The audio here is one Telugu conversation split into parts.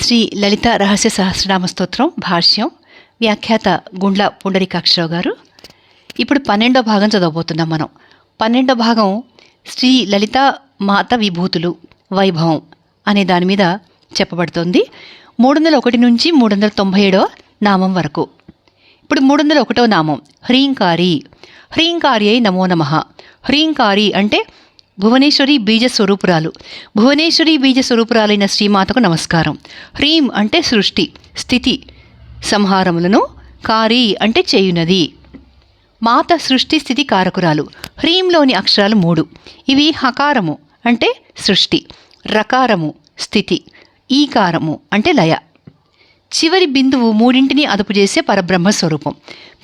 శ్రీ లలిత రహస్య సహస్రనామ స్తోత్రం భాష్యం వ్యాఖ్యాత గుండ్ల పుండరీకాక్షరావు గారు ఇప్పుడు పన్నెండో భాగం చదవబోతున్నాం మనం. పన్నెండో భాగం శ్రీ లలిత మాత విభూతులు వైభవం అనే దాని మీద చెప్పబడుతోంది. మూడు వందల ఒకటి నుంచి మూడు వందల తొంభై ఏడో నామం వరకు. ఇప్పుడు మూడు వందల ఒకటో నామం హ్రీంకారి. హ్రీంకారి అయి నమో నమ. హ్రీంకారి అంటే భువనేశ్వరి బీజ స్వరూపురాలు. భువనేశ్వరి బీజ స్వరూపురాలైన శ్రీమాతకు నమస్కారం. హ్రీం అంటే సృష్టి స్థితి సంహారములను కారి అంటే చేయునది. మాత సృష్టి స్థితి కారకురాలు. హ్రీంలోని అక్షరాలు మూడు. ఇవి హకారము అంటే సృష్టి రకారము స్థితి ఈకారము అంటే లయ. చివరి బిందువు మూడింటిని అదుపు చేసే పరబ్రహ్మ స్వరూపం.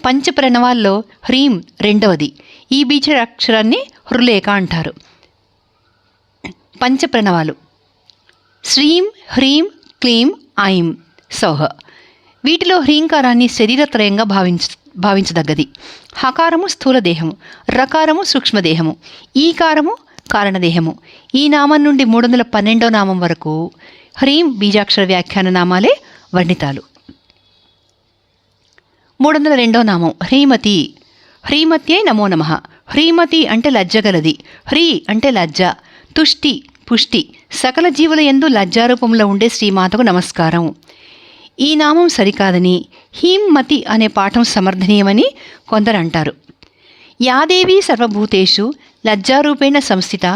పంచప్రణవాల్లో హ్రీం రెండవది. ఈ బీజ అక్షరాన్ని హృలేఖ అంటారు. పంచప్రణవాలు. శ్రీం హ్రీం క్లీం ఐం సౌహ. వీటిలో హ్రీంకారాన్ని శరీరత్రయంగా భావించ భావించదగ్గది. హకారము స్థూల దేహము రకారము సూక్ష్మదేహము ఈకారము కారణదేహము. ఈ నామం నుండి మూడు వందల పన్నెండో నామం వరకు హ్రీం బీజాక్షర వ్యాఖ్యాన నామాలే వర్ణితాలు. మూడు వందల రెండో నామం హ్రీమతి. హ్రీమత్యై నమో నమ. హ్రీమతి అంటే లజ్జగలది. హ్రీ అంటే లజ్జ. తుష్టి పుష్టి సకల జీవుల ఎందు లజ్జారూపంలో ఉండే శ్రీమాతకు నమస్కారం. ఈ నామం సరికాదని హీమ్మతి అనే పాఠం సమర్థనీయమని కొందరు అంటారు. యాదేవి సర్వభూతేషు లజ్జారూపేణ సంస్థిత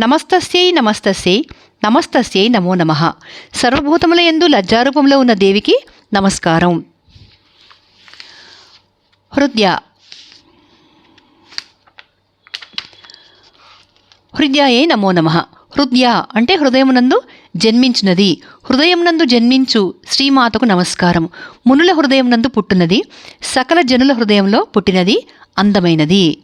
నమస్తస్యై నమస్తస్యై నమస్తస్యై నమో నమ. సర్వభూతముల ఎందు లజ్జారూపంలో ఉన్న దేవికి నమస్కారం. హృదయ హృదయాయే నమో నమ. హృదయ అంటే హృదయమునందు జన్మించినది. హృదయమునందు జన్మించు శ్రీమాతకు నమస్కారం. మునుల హృదయమునందు పుట్టినది. సకల జనుల హృదయంలో పుట్టినది. అందమైనది.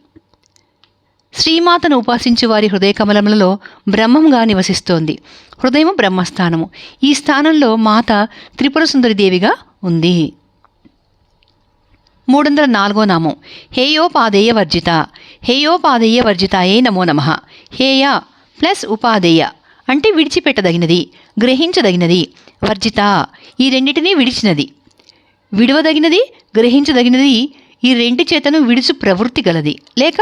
శ్రీమాతను ఉపాసించు వారి హృదయ కమలములలో బ్రహ్మంగా నివసిస్తోంది. హృదయము బ్రహ్మస్థానము. ఈ స్థానంలో మాత త్రిపుర సుందరి దేవిగా ఉంది. మూడు వందల నాలుగో నామం. హేయోపాదేయ వర్జిత. హేయోపాదేయ వర్జితాయే నమో నమ. హేయ ప్లస్ ఉపాదేయ అంటే విడిచిపెట్టదగినది గ్రహించదగినది వర్జిత ఈ రెండింటినీ విడిచినది. విడవదగినది గ్రహించదగినది ఈ రెండు చేతను విడుచు ప్రవృత్తి గలది లేక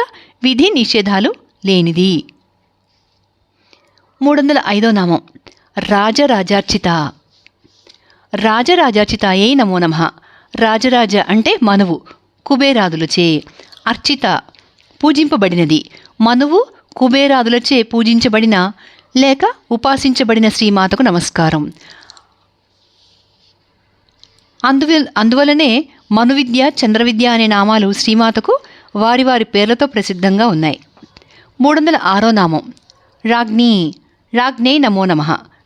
విధి నిషేధాలు లేనిది. మూడు వందల ఐదో నామం. రాజరాజార్చిత. రాజరాజార్చితాయే నమో నమ. రాజరాజ అంటే మనువు కుబేరాదులచే. అర్చిత పూజింపబడినది. మనువు కుబేరాదులచే పూజించబడిన లేక ఉపాసించబడిన శ్రీమాతకు నమస్కారం. అందువ అందువలనే మనువిద్య చంద్రవిద్య అనే నామాలు శ్రీమాతకు వారి వారి పేర్లతో ప్రసిద్ధంగా ఉన్నాయి. మూడు వందల ఆరో నామం. రాజ్ఞి రాజ్ఞే నమో నమ.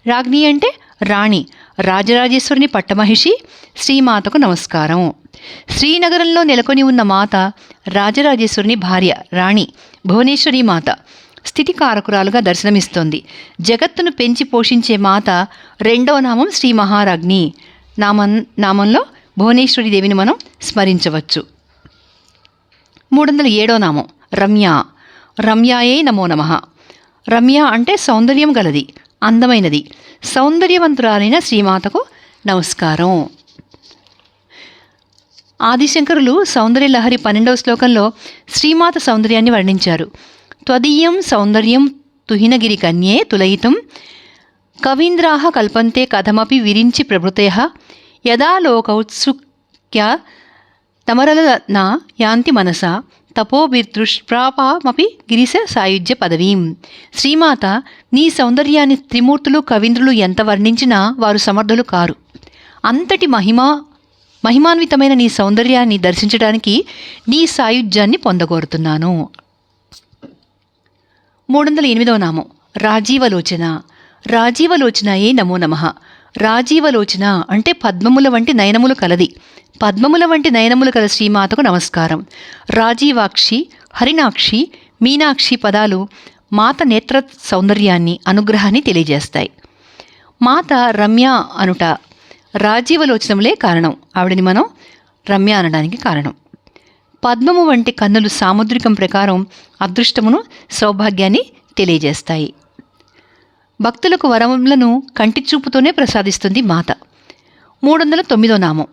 రాజ్ఞి అంటే రాణి రాజరాజేశ్వరిని పట్టమహిషి శ్రీమాతకు నమస్కారం. శ్రీనగరంలో నెలకొని ఉన్న మాత రాజరాజేశ్వరుని భార్య రాణి భువనేశ్వరి మాత స్థితికారకురాలుగా దర్శనమిస్తోంది. జగత్తును పెంచి పోషించే మాత రెండవ నామం శ్రీ మహారాజ్ని. నామం నామంలో భువనేశ్వరి దేవిని మనం స్మరించవచ్చు. మూడు వందల ఏడో నామం రమ్య. రమ్యాయే నమో నమ. రమ్య అంటే సౌందర్యం గలది అందమైనది. సౌందర్యవంతురాలైన శ్రీమాతకు నమస్కారం. ఆదిశంకరులు సౌందర్యలహరి పన్నెండవ శ్లోకంలో శ్రీమాత సౌందర్యాన్ని వర్ణించారు. త్వదీయం సౌందర్యం తుహినగిరి కన్యే తులయితం కవీంద్రాహ కల్పంతే కథమపి విరించి ప్రభృతయ యదా లోకౌత్సుక్య తమరలనా యాంతి మనస తపోభిదృష్ప్రాపమపి గిరిశ సాయుధ్య పదవీం. శ్రీమాత నీ సౌందర్యాన్ని త్రిమూర్తులు కవీంద్రులు ఎంత వర్ణించినా వారు సమర్థులు కారు. అంతటి మహిమ మహిమాన్వితమైన నీ సౌందర్యాన్ని దర్శించడానికి నీ సాయుధ్యాన్ని పొందగోరుతున్నాను. మూడు వందల ఎనిమిదవ నామం. రాజీవలోచన. రాజీవలోచనయే నమో నమ. రాజీవలోచన అంటే పద్మముల వంటి నయనములు కలది. పద్మముల వంటి నయనములు కల శ్రీమాతకు నమస్కారం. రాజీవాక్షి హరినాక్షి మీనాక్షి పదాలు మాత నేత్ర సౌందర్యాన్ని అనుగ్రహాన్ని తెలియజేస్తాయి. మాత రమ్య అనుట. రాజీవలోచనములే కారణం. ఆవిడని మనం రమ్య అనడానికి కారణం. పద్మము వంటి కన్నులు సాముద్రికం ప్రకారం అదృష్టమును సౌభాగ్యాన్ని తెలియజేస్తాయి. భక్తులకు వరములను కంటి చూపుతోనే ప్రసాదిస్తుంది మాత. మూడు వందల తొమ్మిదో నామం.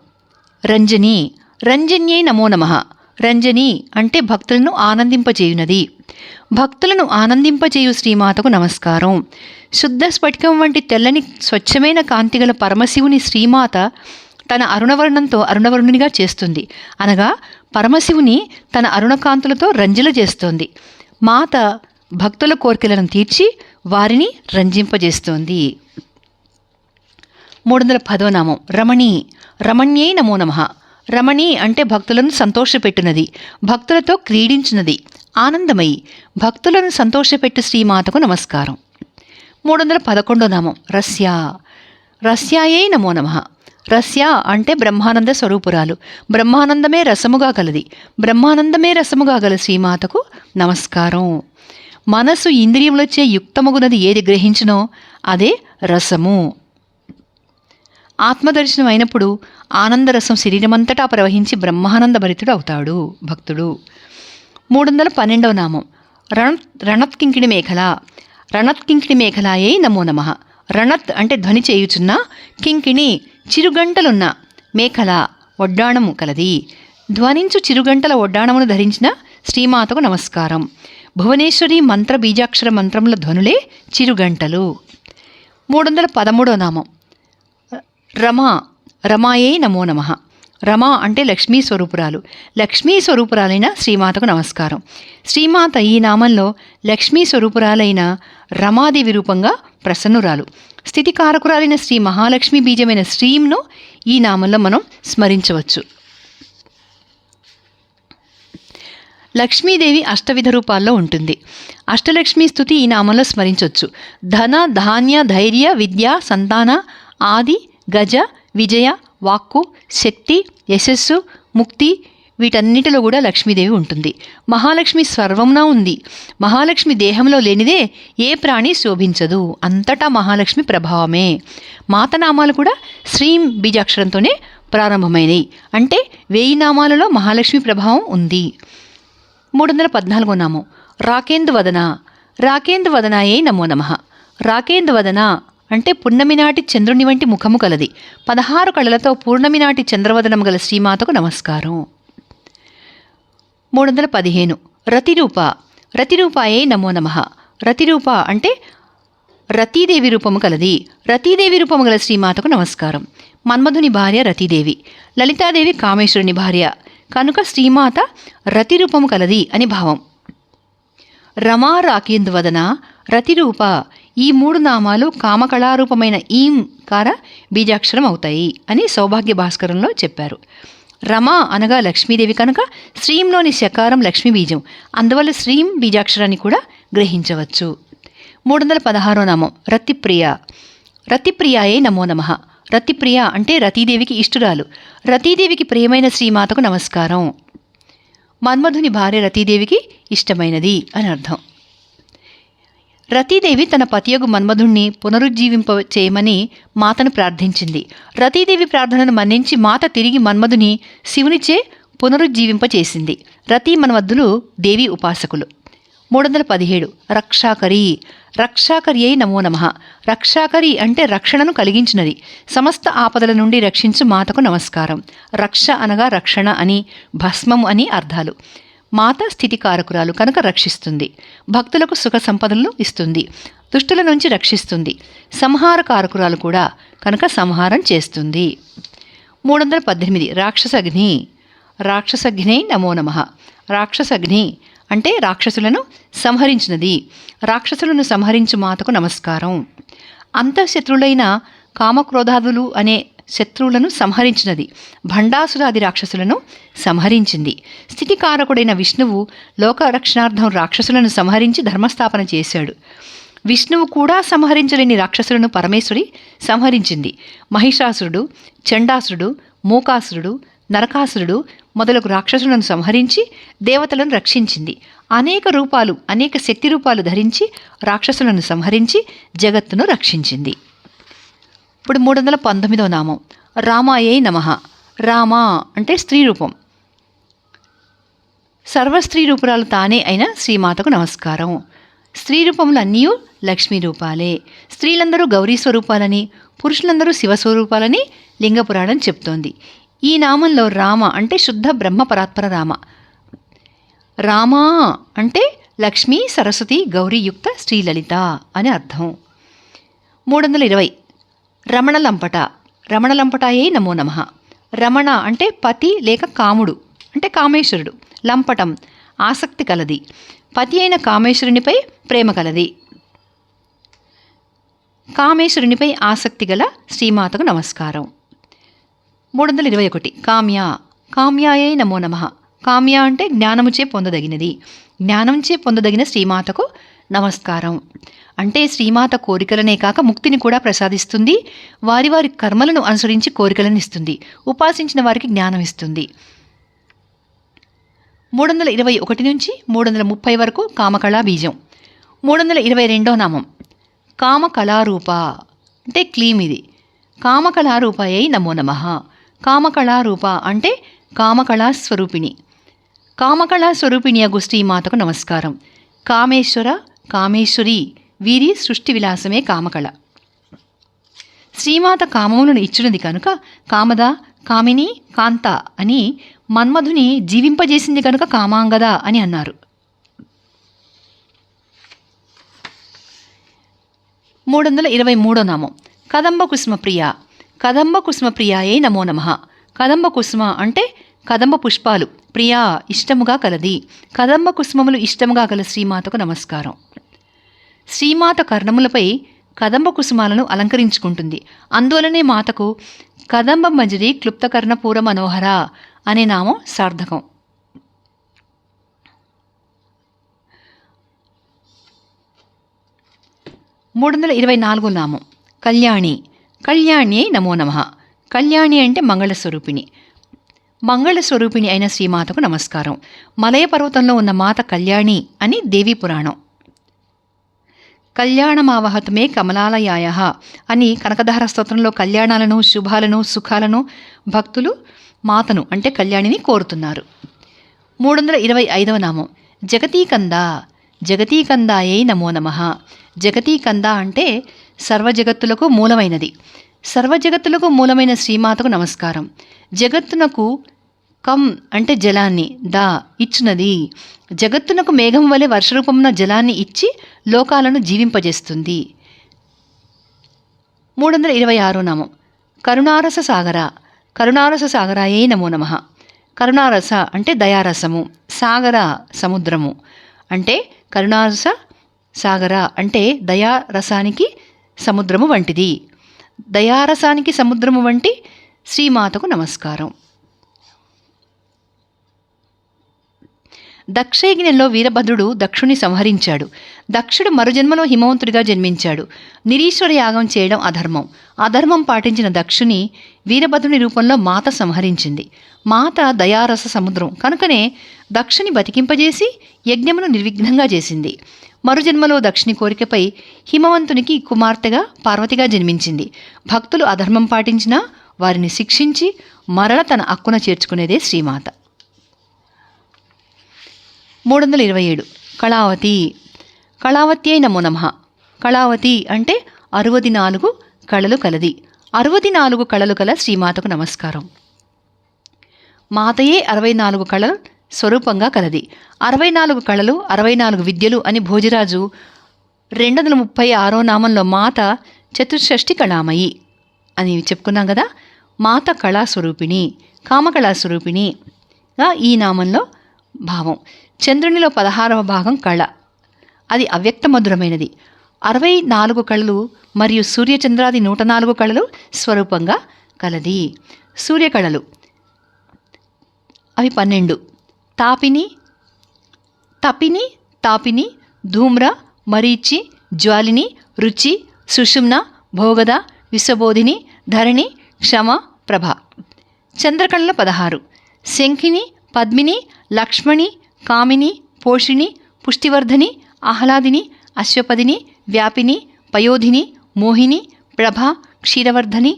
రంజని. రంజన్యై నమో నమ. రంజని అంటే భక్తులను ఆనందింపజేయునది. భక్తులను ఆనందింపజేయు శ్రీమాతకు నమస్కారం. శుద్ధ స్ఫటికం వంటి తెల్లని స్వచ్ఛమైన కాంతిగల పరమశివుని శ్రీమాత తన అరుణవర్ణంతో అరుణవర్ణునిగా చేస్తుంది. అనగా పరమశివుని తన అరుణకాంతులతో రంజిల చేస్తోంది. మాత భక్తుల కోరికలను తీర్చి వారిని రంజింపజేస్తోంది. మూడు వందల పదో నామం. రమణి. రమణ్యై నమో నమ. రమణి అంటే భక్తులను సంతోషపెట్టినది. భక్తులతో క్రీడించినది. ఆనందమయి. భక్తులను సంతోషపెట్టు శ్రీమాతకు నమస్కారం. మూడు వందల పదకొండో నామం. రస్య. రస్యాయే నమో నమ. రస్య అంటే బ్రహ్మానంద స్వరూపురాలు. బ్రహ్మానందమే రసముగా గలది. బ్రహ్మానందమే రసముగా గల శ్రీమాతకు నమస్కారం. మనసు ఇంద్రియములచే యుక్తమగునది ఏది గ్రహించినో అదే రసము. ఆత్మదర్శనం అయినప్పుడు ఆనందరసం శరీరమంతటా ప్రవహించి బ్రహ్మానంద భరితుడు అవుతాడు భక్తుడు. మూడు వందల పన్నెండవ నామం. రణత్ రణత్కింకిణి మేఖల రణత్కింకిణి మేఖలాయే నమో నమ. రణత్ అంటే ధ్వని చేయుచున్న కింకిణి చిరుగంటలున్న మేఖల ఒడ్డాణము కలది. ధ్వనించు చిరుగంటల ఒడ్డాణమును ధరించిన శ్రీమాతకు నమస్కారం. భువనేశ్వరి మంత్ర బీజాక్షర మంత్రముల ధ్వనులే చిరుగంటలు. మూడు వందల పదమూడో నామం. రమ రమాయే నమో నమ. రమ అంటే లక్ష్మీ స్వరూపురాలు. లక్ష్మీ స్వరూపురాలైన శ్రీమాతకు నమస్కారం. శ్రీమాత ఈ నామంలో లక్ష్మీ స్వరూపురాలైన రమాదేవి రూపంగా ప్రసన్నురాలు. స్థితికారకురాలైన శ్రీ మహాలక్ష్మి బీజమైన శ్రీంను ఈ నామంలో మనం స్మరించవచ్చు. లక్ష్మీదేవి అష్టవిధ రూపాల్లో ఉంటుంది. అష్టలక్ష్మి స్థుతి ఈ నామంలో స్మరించవచ్చు ధన ధాన్య ధైర్య విద్య సంతాన ఆది గజ విజయ వాక్కు శక్తి యశస్సు ముక్తి వీటన్నిటిలో కూడా లక్ష్మీదేవి ఉంటుంది. మహాలక్ష్మి సర్వంనా ఉంది. మహాలక్ష్మి దేహంలో లేనిదే ఏ ప్రాణి శోభించదు. అంతటా మహాలక్ష్మి ప్రభావమే. మాతనామాలు కూడా శ్రీం బీజాక్షరంతోనే ప్రారంభమైనవి అంటే వేయి నామాలలో మహాలక్ష్మి ప్రభావం ఉంది. మూడు వందల పద్నాలుగో నామం. రాకేందు వదన రాకేందు వదనాయే నమో నమ. రాకేందు వదన అంటే పున్నమి నాటి చంద్రుని వంటి ముఖము కలది. పదహారు కళలతో పూర్ణమి నాటి చంద్రవదనం గల శ్రీమాతకు నమస్కారం. మూడు వందల పదిహేను. రతిరూప. రతిరూపాయే నమో నమ. రతిరూప అంటే రతీదేవి రూపము కలది. రతీదేవి రూపము గల శ్రీమాతకు నమస్కారం. మన్మధుని భార్య రతీదేవి. లలితాదేవి కామేశ్వరుని భార్య. కనుక శ్రీమాత రతి రూపము కలది అని భావం. రమా రాకేందువదన రతిరూప. ఈ మూడు నామాలు కామకళారూపమైన ఈం కార బీజాక్షరం అవుతాయి అని సౌభాగ్య భాస్కరంలో చెప్పారు. రమ అనగా లక్ష్మీదేవి కనుక శ్రీంలోని శకారం లక్ష్మీ బీజం. అందువల్ల శ్రీం బీజాక్షరాన్ని కూడా గ్రహించవచ్చు. మూడు వందల పదహారో నామం రతిప్రియ. రతిప్రియాయే నమో నమ. రతిప్రియ అంటే రతీదేవికి ఇష్టురాలు. రతీదేవికి ప్రియమైన శ్రీమాతకు నమస్కారం. మన్మధుని భార్య రతీదేవికి ఇష్టమైనది అని అర్థం. రతీదేవి తన పతియగు మన్మధుణ్ణి పునరుజ్జీవింప చేయమని మాతను ప్రార్థించింది. రతీదేవి ప్రార్థనను మన్నించి మాత తిరిగి మన్మధుని శివునిచే పునరుజ్జీవింపచేసింది. రతీ మన్మధులు దేవి ఉపాసకులు. మూడు వందల పదిహేడు రక్షాకరి. రక్షాకరి అయి నమో నమ. రక్షాకరి అంటే రక్షణను కలిగించినది. సమస్త ఆపదల నుండి రక్షించు మాతకు నమస్కారం. రక్ష అనగా రక్షణ అని భస్మం అని అర్థాలు. మాత స్థితికారకురాలు కనుక రక్షిస్తుంది. భక్తులకు సుఖ సంపదలను ఇస్తుంది. దుష్టుల నుంచి రక్షిస్తుంది. సంహార కారకురాలు కూడా కనుక సంహారం చేస్తుంది. మూడు వందల పద్దెనిమిది. రాక్షసగ్ని. రాక్షసగ్ని నమో నమ. రాక్షసగ్ని అంటే రాక్షసులను సంహరించినది. రాక్షసులను సంహరించు మాతకు నమస్కారం. అంతఃశత్రులైన కామక్రోధాదులు అనే శత్రువులను సంహరించినది. భండాసురాది రాక్షసులను సంహరించింది. స్థితికారకుడైన విష్ణువు లోకరక్షణార్థం రాక్షసులను సంహరించి ధర్మస్థాపన చేశాడు. విష్ణువు కూడా సంహరించలేని రాక్షసులను పరమేశ్వరి సంహరించింది. మహిషాసురుడు చండాసురుడు మూకాసురుడు నరకాసురుడు మొదలగు రాక్షసులను సంహరించి దేవతలను రక్షించింది. అనేక రూపాలు అనేక శక్తి రూపాలు ధరించి రాక్షసులను సంహరించి జగత్తును రక్షించింది. ఇప్పుడు మూడు వందల పంతొమ్మిదవ నామం. రామాయే నమ. రామ అంటే స్త్రీ రూపం. సర్వ స్త్రీ రూపురాలు తానే అయిన శ్రీమాతకు నమస్కారం. స్త్రీ రూపములు అన్నీ లక్ష్మీ రూపాలే. స్త్రీలందరూ గౌరీ స్వరూపాలని పురుషులందరూ శివ స్వరూపాలని లింగపురాణం చెప్తోంది. ఈ నామంలో రామ అంటే శుద్ధ బ్రహ్మ పరాత్పర రామ. రామా అంటే లక్ష్మీ సరస్వతి గౌరీయుక్త శ్రీలలిత అని అర్థం. మూడు వందల ఇరవై రమణ లంపట రమణ లంపటాయే నమో నమ. రమణ అంటే పతి లేక కాముడు అంటే కామేశ్వరుడు. లంపటం ఆసక్తి కలది. పతి అయిన కామేశ్వరునిపై ప్రేమ కలది. కామేశ్వరునిపై ఆసక్తి గల శ్రీమాతకు నమస్కారం. మూడు వందల ఇరవై ఒకటి కామ్య. కామ్యాయే నమో నమ. కామ్య అంటే జ్ఞానముచే పొందదగినది. జ్ఞానంచే పొందదగిన శ్రీమాతకు నమస్కారం. అంటే శ్రీమాత కోరికలనే కాక ముక్తిని కూడా ప్రసాదిస్తుంది. వారి వారి కర్మలను అనుసరించి కోరికలను ఇస్తుంది. ఉపాసించిన వారికి జ్ఞానం ఇస్తుంది. మూడు వందల ఇరవై ఒకటి నుంచి మూడు వందల ముప్పై వరకు కామకళా బీజం. మూడు వందల ఇరవై రెండో నామం. కామకళారూప. అంటే క్లీమ్ ఇది. కామకళారూపాయై నమో నమ. కామకళారూప అంటే కామకళా స్వరూపిణి కామకళా స్వరూపిణి అగు శ్రీమాతకు నమస్కారం. కామేశ్వర కామేశ్వరి వీరి సృష్టి విలాసమే కామకళ. శ్రీమాత కామములను ఇచ్చినది కనుక కామద కామిని కాంత అని మన్మధుని జీవింపజేసింది కనుక కామాంగద అని అన్నారు. మూడు వందల ఇరవై మూడో నామం. కదంబ కుసుమ ప్రియ కదంబ కుసుమ ప్రియాయే నమో నమ. కదంబ కుసుమ అంటే కదంబ పుష్పాలు. ప్రియా ఇష్టముగా కలది. కదంబ కుసుమములు ఇష్టముగా కల శ్రీమాతకు నమస్కారం. శ్రీమాత కర్ణములపై కదంబ కుసుమాలను అలంకరించుకుంటుంది. అందువలనే మాతకు కదంబ మజిరి క్లుప్తకర్ణపూర మనోహర అనే నామం సార్థకం. మూడు వందల ఇరవై నాలుగు నామం. కళ్యాణి. కళ్యాణి నమో నమ. కళ్యాణి అంటే మంగళస్వరూపిణి. మంగళస్వరూపిణి అయిన శ్రీమాతకు నమస్కారం. మలయ పర్వతంలో ఉన్న మాత కళ్యాణి అని దేవీ పురాణం. కళ్యాణమావహతమే కమలాలయాయ అని కనకధార స్తోత్రంలో కళ్యాణాలను శుభాలను సుఖాలను భక్తులు మాతను అంటే కళ్యాణిని కోరుతున్నారు. మూడు వందల ఇరవై ఐదవ నామం. జగతీకంద. జగతీకందాయే నమో నమ. జగతీకంద అంటే సర్వజగత్తులకు మూలమైనది. సర్వజగత్తులకు మూలమైన శ్రీమాతకు నమస్కారం. జగత్తునకు కమ్ అంటే జలాన్ని దా ఇచ్చినది. జగత్తునకు మేఘం వలె వర్షరూపమున జలాన్ని ఇచ్చి లోకాలను జీవింపజేస్తుంది. మూడు వందల ఇరవై ఆరో నామం. కరుణారస సాగర. కరుణారస సాగరాయే నమో నమ. కరుణారస అంటే దయారసము సాగర సముద్రము. అంటే కరుణారస సాగర అంటే దయారసానికి సముద్రము వంటిది. దయారసానికి సముద్రము వంటి శ్రీమాతకు నమస్కారం. దక్షయజ్ఞంలో వీరభద్రుడు దక్షుణ్ణి సంహరించాడు. దక్షుడు మరుజన్మలో హిమవంతుడిగా జన్మించాడు. నిరీశ్వర యాగం చేయడం అధర్మం. అధర్మం పాటించిన దక్షుని వీరభద్రుని రూపంలో మాత సంహరించింది. మాత దయారస సముద్రం. కనుకనే దక్షుని బతికింపజేసి యజ్ఞమును నిర్విఘ్నంగా చేసింది. మరుజన్మలో దక్షిణి కోరికపై హిమవంతునికి కుమార్తెగా పార్వతిగా జన్మించింది. భక్తులు అధర్మం పాటించినా వారిని శిక్షించి మరల తన అక్కున చేర్చుకునేదే శ్రీమాత. మూడు వందల ఇరవై ఏడు. కళావతి. కళావతి అయి నమో కళావతి అంటే అరవది నాలుగు కళలు కలది. అరవది నాలుగు కళలు కల శ్రీమాతకు నమస్కారం. మాతయే అరవై నాలుగు కళలు స్వరూపంగా కలది. అరవై నాలుగు కళలు అరవై నాలుగు విద్యలు అని భోజరాజు రెండు వందల ముప్పై ఆరో నామంలో మాత చతుషష్ఠి కళామయి అని చెప్పుకున్నాం కదా? మాత కళాస్వరూపిణి కామకళాస్వరూపిణిగా ఈ నామంలో భావం. చంద్రునిలో పదహారవ భాగం కళ. అది అవ్యక్త మధురమైనది అరవై నాలుగు కళలు మరియు సూర్యచంద్రాది నూట నాలుగు కళలు స్వరూపంగా కలది. సూర్యకళలు. అవి పన్నెండు. తాపిని తపిని తాపిని ధూమ్ర మరీచి జ్వాలిని రుచి సుషుమ్న భోగద విశ్వబోధిని ధరణి క్షమ ప్రభ. చంద్రకళల పదహారు. శంఖిని పద్మిని లక్ష్మణి కామిని పోషిణి పుష్టివర్ధని ఆహ్లాదిని అశ్వపదిని వ్యాపిని పయోధిని మోహిని ప్రభ క్షీరవర్ధని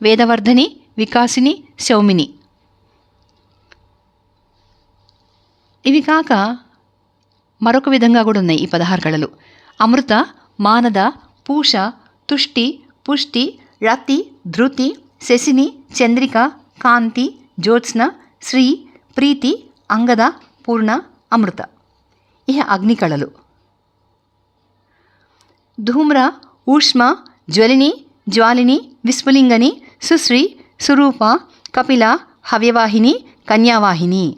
వేదవర్ధని వికాసిని సౌమిని. ఇవి కాక మరొక విధంగా కూడా ఉన్నాయి ఈ పదహారు కళలు. అమృత మానద పూష తుష్టి పుష్టి రతి ధృతి శశిని చంద్రిక కాంతి జ్యోత్స్న శ్రీ ప్రీతి అంగద పూర్ణ అమృత. ఇహ అగ్ని కళలు. ధూమ్ర ఊష్మ జ్వలిని జ్వాలిని విస్ఫులింగని సుశ్రీ సురూప కపిల హవ్యవాహిని కన్యావాహిని.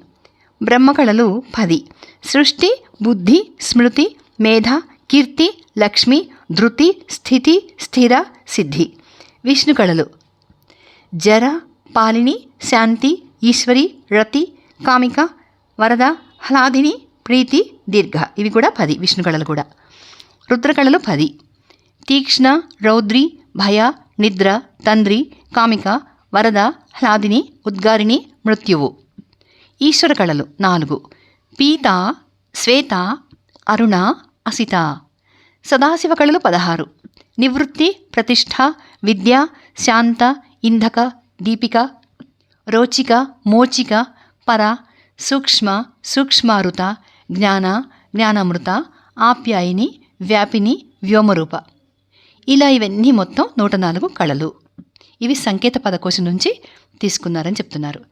బ్రహ్మకళలు పది. సృష్టి బుద్ధి స్మృతి మేధ కీర్తి లక్ష్మి ధృతి స్థితి స్థిర సిద్ధి. విష్ణు కళలు. జర పాలిని శాంతి ఈశ్వరి రతి కామిక వరద హ్లాదిని ప్రీతి దీర్ఘ. ఇవి కూడా పది విష్ణు కళలు కూడా. రుద్రకళలు పది. తీక్ష్ణ రౌద్రి భయ నిద్ర తంద్రి కామిక వరద హ్లాదిని ఉద్గారిణి మృత్యువు. ఈశ్వర కళలు నాలుగు. పీత శ్వేత అరుణ అసిత. సదాశివ కళలు పదహారు. నివృత్తి ప్రతిష్ట విద్య శాంత ఇంధక దీపిక రోచిక మోచిక పర సూక్ష్మ సూక్ష్మారుత జ్ఞాన జ్ఞానామృత ఆప్యాయిని వ్యాపిని వ్యోమరూప. ఇలా ఇవన్నీ మొత్తం నూట నాలుగు కళలు. ఇవి సంకేత పదకోశం నుంచి తీసుకున్నారని చెప్తున్నారు.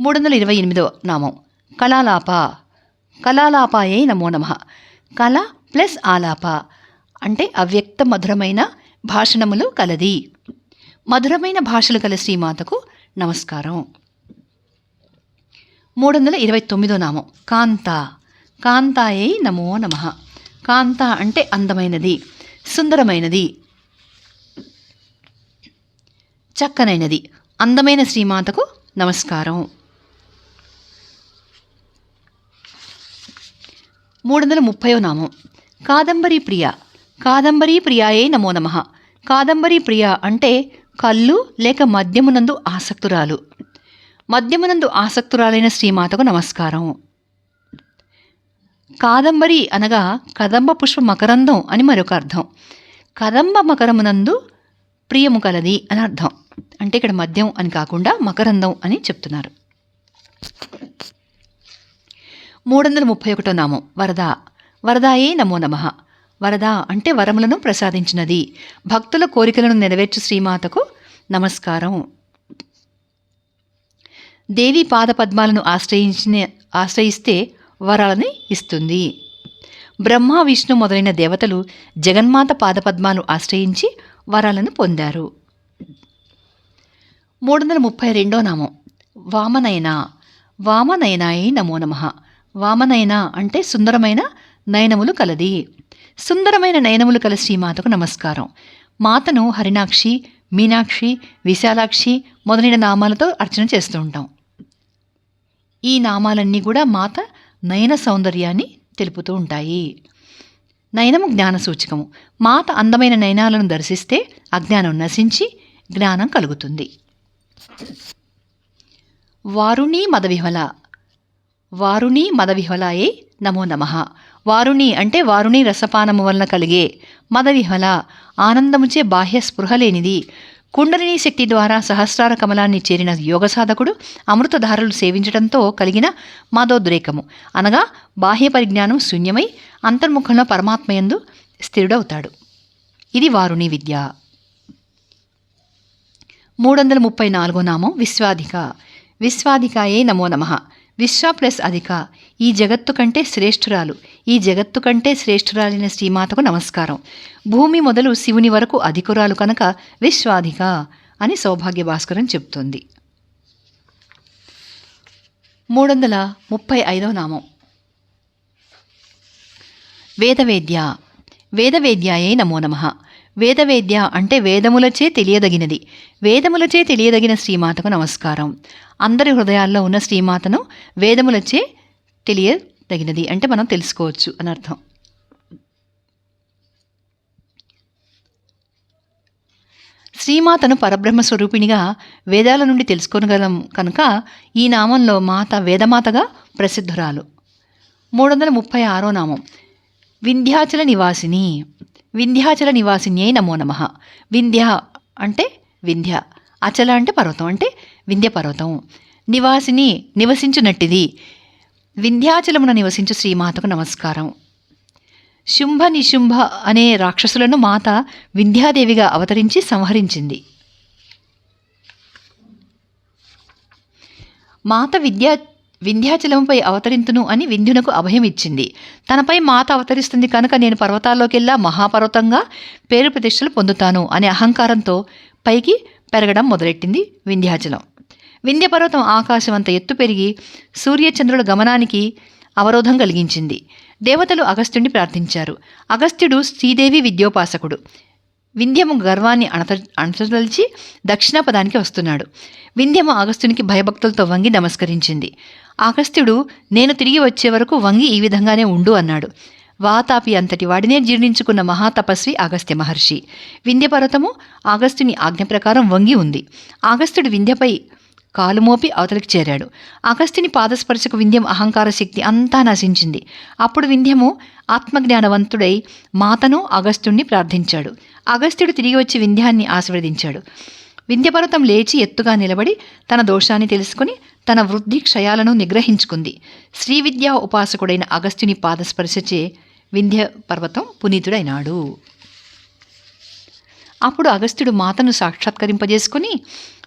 మూడు వందల ఇరవై ఎనిమిదో నామం. కళాలాప. కళాలాపాయే నమో నమ. కళ ప్లస్ ఆలాప అంటే అవ్యక్త మధురమైన భాషణములు కలది. మధురమైన భాషలు కల శ్రీమాతకు నమస్కారం. మూడు వందల ఇరవై తొమ్మిదో నామం. కాంత. కాంతాయై నమో నమ. కాంత అంటే అందమైనది సుందరమైనది చక్కనైనది. అందమైన శ్రీమాతకు నమస్కారం. మూడు వందల ముప్పయో నామం. కాదంబరి ప్రియ. కాదంబరీ ప్రియాయే నమో నమ. కాదంబరీ ప్రియ అంటే కళ్ళు లేక మద్యమునందు ఆసక్తురాలు. మద్యమునందు ఆసక్తురాలైన శ్రీమాతకు నమస్కారం కాదంబరి అనగా కదంబ పుష్ప మకరందం అని మరొక అర్థం. కదంబ మకరమునందు ప్రియము కలది అని అర్థం. అంటే ఇక్కడ మద్యం అని కాకుండా మకరందం అని చెప్తున్నారు. మూడు వందల ముప్పై ఒకటో నామం వరద. వరదాయే నమో నమ. వరద అంటే వరములను ప్రసాదించినది. భక్తుల కోరికలను నెరవేర్చు శ్రీమాతకు నమస్కారం దేవి పాదపద్మాలను ఆశ్రయించిన ఆశ్రయిస్తే వరాలని ఇస్తుంది. బ్రహ్మ విష్ణు మొదలైన దేవతలు జగన్మాత పాదపద్మాలు ఆశ్రయించి వరాలను పొందారు. మూడు వందల ముప్పై రెండో నామం. వామనయన. వామనయనాయై నమో నమ. వామనయన అంటే సుందరమైన నయనములు కలది. సుందరమైన నయనములు కల శ్రీమాతకు నమస్కారం. మాతను హరినాక్షి మీనాక్షి విశాలాక్షి మొదలైన నామాలతో అర్చన చేస్తూ ఉంటాం. ఈ నామాలన్నీ కూడా మాత నయన సౌందర్యాన్ని తెలుపుతూ ఉంటాయి. నయనము జ్ఞాన సూచకము. మాత అందమైన నయనాలను దర్శిస్తే అజ్ఞానం నశించి జ్ఞానం కలుగుతుంది. వారుణి మదవిహల వారుణి మదవిహలాయే నమో నమ. వారుణి అంటే వారుణి రసపానము వలన కలిగే మదవిహల ఆనందముచే బాహ్య స్పృహ లేనిది. కుండలిని శక్తి ద్వారా సహస్రార కమలాన్ని చేరిన యోగ సాధకుడు అమృతధారలు సేవించడంతో కలిగిన మాదోద్రేకము. అనగా బాహ్య పరిజ్ఞానం శూన్యమై అంతర్ముఖంలో పరమాత్మయందు స్థిరుడవుతాడు. ఇది వారుణి విద్య. మూడు వందల ముప్పై నాలుగో నామం విశ్వాధిక. విశ్వాధికాయే నమో నమ. విశ్వ ప్లస్ అధిక. ఈ జగత్తు కంటే శ్రేష్ఠురాలు. ఈ జగత్తు కంటే శ్రేష్ఠురాలైన శ్రీమాతకు నమస్కారం. భూమి మొదలు శివుని వరకు అధికురాలు కనుక విశ్వాధిక అని సౌభాగ్య భాస్కరం చెప్తుంది. మూడు వందల ముప్పై ఐదవ నామం. వేదవేద్య. వేదవేద్యాయే నమో నమ. వేదవేద్య అంటే వేదములచే తెలియదగినది. వేదములచే తెలియదగిన శ్రీమాతకు నమస్కారం. అందరి హృదయాల్లో ఉన్న శ్రీమాతను వేదములచే తెలియదగినది అంటే మనం తెలుసుకోవచ్చు అని అర్థం. శ్రీమాతను పరబ్రహ్మ స్వరూపిణిగా వేదాల నుండి తెలుసుకోగలం కనుక ఈ నామంలో మాత వేదమాతగా ప్రసిద్ధురాలు. మూడు వందల ముప్పై ఆరో నామం. వింధ్యాచల నివాసిని. వింధ్యాచల నివాసిన్యై నమో నమ. వింధ్య అంటే వింధ్య. అచల అంటే పర్వతం అంటే వింధ్య పర్వతం. నివాసిని నివసించునట్టిది. వింధ్యాచలమున నివసించు శ్రీమాతకు నమస్కారం. శుంభ నిశుంభ అనే రాక్షసులను మాత వింధ్యాదేవిగా అవతరించి సంహరించింది. మాత విద్యా వింధ్యాచలంపై అవతరింతును అని వింధ్యునకు అభయం ఇచ్చింది తనపై మాత అవతరిస్తుంది కనుక నేను పర్వతాల్లోకెల్లా మహాపర్వతంగా పేరు ప్రతిష్టలు పొందుతాను అనే అహంకారంతో పైకి పెరగడం మొదలెట్టింది వింధ్యాచలం. వింధ్యపర్వతం ఆకాశం అంత ఎత్తు పెరిగి సూర్యచంద్రుల గమనానికి అవరోధం కలిగించింది. దేవతలు అగస్త్యుడిని ప్రార్థించారు. అగస్త్యుడు శ్రీదేవి విద్యోపాసకుడు. వింధ్యము గర్వాన్ని అణత అణచదలిచి దక్షిణాపదానికి వస్తున్నాడు. వింధ్యము ఆగస్తునికి భయభక్తులతో వంగి నమస్కరించింది. ఆగస్త్యుడు నేను తిరిగి వచ్చే వరకు వంగి ఈ విధంగానే ఉండు అన్నాడు. వాతాపి అంతటి వాడినే జీర్ణించుకున్న మహాతపస్వి అగస్త్య మహర్షి. వింధ్యపర్వతము ఆగస్త్యుని ఆజ్ఞ ప్రకారం వంగి ఉంది. ఆగస్త్యుడు వింధ్యపై కాలు మోపి అవతలికి చేరాడు. అగస్త్యుని పాదస్పర్శకు వింధ్యం అహంకార శక్తి అంతా నశించింది. అప్పుడు వింధ్యము ఆత్మజ్ఞానవంతుడై మాతను అగస్త్యుణ్ణి ప్రార్థించాడు. అగస్త్యుడు తిరిగి వచ్చి వింధ్యాన్ని ఆశీర్వదించాడు. వింధ్యపర్వతం లేచి ఎత్తుగా నిలబడి తన దోషాన్ని తెలుసుకుని తన వృద్ధి క్షయాలను నిగ్రహించుకుంది. శ్రీ విద్యా ఉపాసకుడైన అగస్త్యుని పాదస్పర్శచే వింధ్య పర్వతం పునీతుడైనాడు. అప్పుడు అగస్త్యుడు మాతను సాక్షాత్కరింపజేసుకుని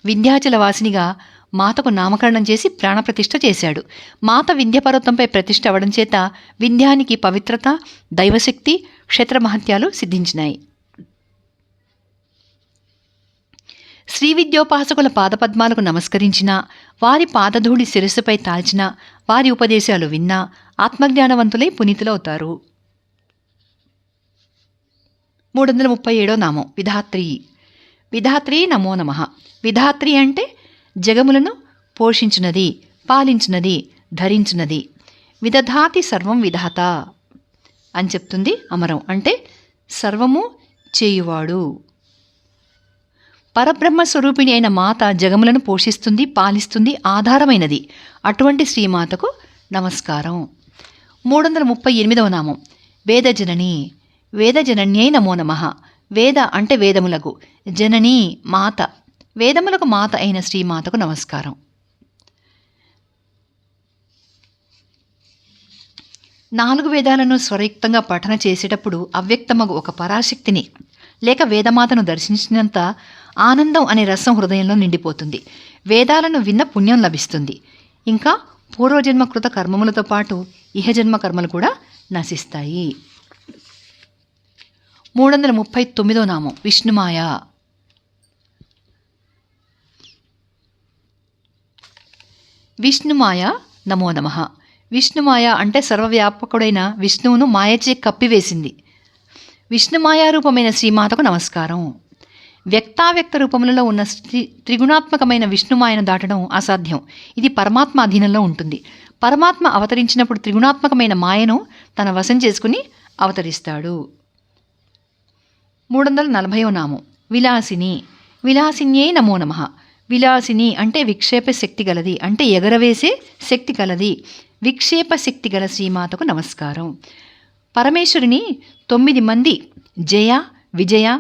వింధ్యాచల వాసినిగా మాతకు నామకరణం చేసి ప్రాణప్రతిష్ఠ చేశాడు. మాత వింధ్యపర్వతంపై ప్రతిష్ఠ అవడం చేత వింధ్యానికి పవిత్రత దైవశక్తి క్షేత్రమహత్యాలు సిద్ధించినాయి. శ్రీ విద్యోపాసకుల పాదపద్మాలకు నమస్కరించిన వారి పాదధూళి శిరస్సుపై తాల్చిన వారి ఉపదేశాలు విన్నా ఆత్మజ్ఞానవంతులై పునీతులవుతారు. మూడు వందల ముప్పై ఏడో నామం విధాత్రి. విధాత్రి నమో నమ. విధాత్రి అంటే జగములను పోషించినది పాలించినది ధరించినది. విదధాతి సర్వం విధాత అని చెప్తుంది అమరం. అంటే సర్వము చేయువాడు. పరబ్రహ్మ స్వరూపిణి అయిన మాత జగములను పోషిస్తుంది పాలిస్తుంది ఆధారమైనది. అటువంటి శ్రీమాతకు నమస్కారం. మూడు వందల ముప్పై ఎనిమిదవ నామం వేదజనని వేదజనన్యై నమో నమ. వేద అంటే వేదములకు. జనని మాత. వేదములకు మాత అయిన శ్రీమాతకు నమస్కారం. నాలుగు వేదాలను స్వరయుక్తంగా పఠన చేసేటప్పుడు అవ్యక్తమగు ఒక పరాశక్తిని లేక వేదమాతను దర్శించినంత ఆనందం అనే రసం హృదయంలో నిండిపోతుంది. వేదాలను విన్న పుణ్యం లభిస్తుంది. ఇంకా పూర్వజన్మ కృత కర్మములతో పాటు ఇహజన్మ కర్మలు కూడా నశిస్తాయి. మూడు వందల ముప్పై తొమ్మిదో నామం. విష్ణుమాయ. విష్ణుమాయ నమో నమ. విష్ణుమాయ అంటే సర్వవ్యాపకుడైన విష్ణువును మాయచే కప్పివేసింది. విష్ణుమాయారూపమైన శ్రీమాతకు నమస్కారం. వ్యక్తావ్యక్త రూపములలో ఉన్న త్రిగుణాత్మకమైన విష్ణుమాయను దాటడం అసాధ్యం. ఇది పరమాత్మ అధీనంలో ఉంటుంది. పరమాత్మ అవతరించినప్పుడు త్రిగుణాత్మకమైన మాయను తన వశం చేసుకుని అవతరిస్తాడు. మూడు వందల నలభైవ నామం. విలాసిని. విలాసిన్యే నమో నమ. విలాసిని అంటే విక్షేప శక్తి గలది అంటే ఎగరవేసే శక్తి గలది. విక్షేప శక్తి గల శ్రీమాతకు నమస్కారం. పరమేశ్వరుని తొమ్మిది మంది జయ విజయ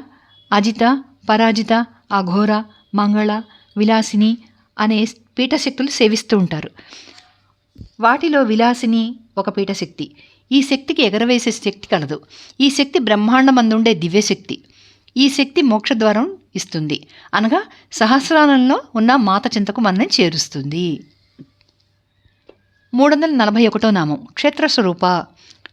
అజిత పరాజిత అఘోర మంగళ విలాసిని అనే పీఠశక్తులు సేవిస్తూ ఉంటారు. వాటిలో విలాసిని ఒక పీఠశక్తి. ఈ శక్తికి ఎగరవేసే శక్తి కలదు. ఈ శక్తి బ్రహ్మాండమందుండే దివ్యశక్తి. ఈ శక్తి మోక్షద్వారం ఇస్తుంది. అనగా సహస్రానంలో ఉన్న మాత చింతకు మనని చేరుస్తుంది. మూడు వందల నలభై ఒకటో నామం. క్షేత్రస్వరూప.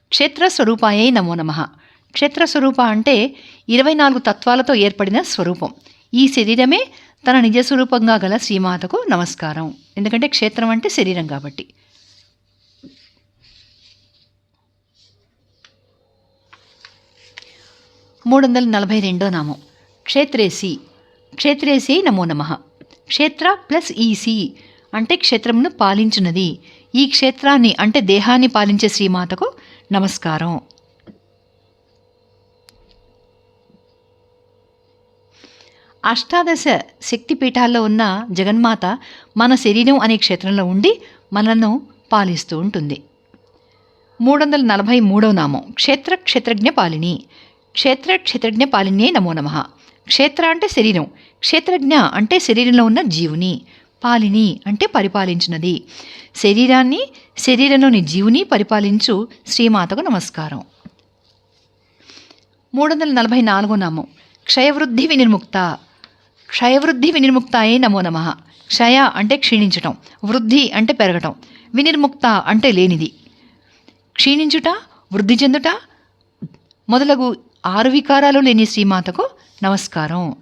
క్షేత్రస్వరూపాయే నమో నమ. క్షేత్రస్వరూప అంటే ఇరవై నాలుగు తత్వాలతో ఏర్పడిన స్వరూపం. ఈ శరీరమే తన నిజ స్వరూపంగా గల శ్రీమాతకు నమస్కారం. ఎందుకంటే క్షేత్రం అంటే శరీరం కాబట్టి. మూడు వందల నలభై రెండో నామం. క్షేత్రేసి క్షేత్రేసి నమో నమ. క్షేత్ర ప్లస్ ఈసి అంటే క్షేత్రమును పాలించినది ఈ క్షేత్రాన్ని అంటే దేహాన్ని పాలించే శ్రీమాతకు నమస్కారం. అష్టాదశ శక్తిపీఠాల్లో ఉన్న జగన్మాత మన శరీరం అనే క్షేత్రంలో ఉండి మనలను పాలిస్తూ ఉంటుంది. మూడు వందల నలభై మూడవ నామం. క్షేత్ర క్షేత్రజ్ఞ పాలిని. క్షేత్ర క్షేత్రజ్ఞ పాలిన్యే నమో నమ. క్షేత్ర అంటే శరీరం. క్షేత్రజ్ఞ అంటే శరీరంలో ఉన్న జీవుని. పాలిని అంటే పరిపాలించినది. శరీరాన్ని శరీరంలోని జీవుని పరిపాలించు శ్రీమాతకు నమస్కారం. మూడు వందల నలభై నాలుగో నామం. క్షయవృద్ధి వినిర్ముక్త. క్షయవృద్ధి వినిర్ముక్తాయే నమో నమ. క్షయ అంటే క్షీణించటం వృద్ధి అంటే పెరగటం వినిర్ముక్త అంటే లేనిది. క్షీణించుట వృద్ధి చెందుట మొదలగు ఆరు వికారాలు లేని శ్రీమాతకు నమస్కారం.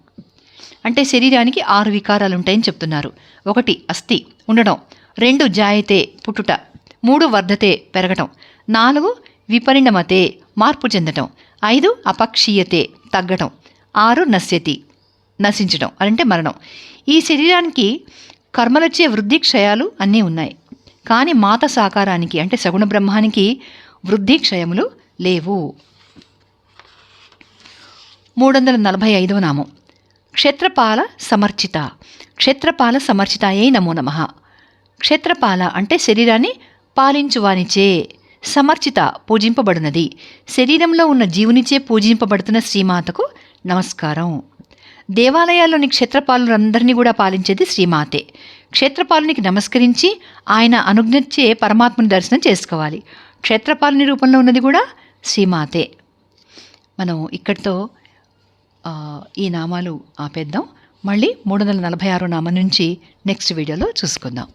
అంటే శరీరానికి ఆరు వికారాలు ఉంటాయని చెప్తున్నారు. ఒకటి అస్థి ఉండడం రెండు జాయతే పుట్టుట. మూడు వర్ధతే పెరగటం. నాలుగు విపరిణమతే మార్పు చెందటం. ఐదు అపక్షీయతే తగ్గటం. ఆరు నశ్యతి. నశించడం అంటే మరణం. ఈ శరీరానికి కర్మలొచ్చే వృద్ధి క్షయాలు అన్నీ ఉన్నాయి. కానీ మాత సాకారానికి అంటే సగుణ బ్రహ్మానికి వృద్ధి క్షయములు లేవు. మూడు వందల నలభై ఐదవ నామం. క్షేత్రపాల సమర్చిత. క్షేత్రపాల సమర్చితాయే నమో నమ. క్షేత్రపాల అంటే శరీరాన్ని పాలించువానిచే సమర్చిత పూజింపబడినది. శరీరంలో ఉన్న జీవునిచే పూజింపబడుతున్న శ్రీమాతకు నమస్కారం. దేవాలయాల్లోని క్షేత్రపాలనులందరినీ కూడా పాలించేది శ్రీమాతే. క్షేత్రపాలునికి నమస్కరించి ఆయన అనుజ్ఞచ్చే పరమాత్మను దర్శనం చేసుకోవాలి. క్షేత్రపాలని రూపంలో ఉన్నది కూడా శ్రీమాతే. మనం ఇక్కడితో ఈ నామాలు ఆపేద్దాం. మళ్ళీ మూడు వందల నలభై ఆరో నామం నుంచి నెక్స్ట్ వీడియోలో చూసుకుందాం.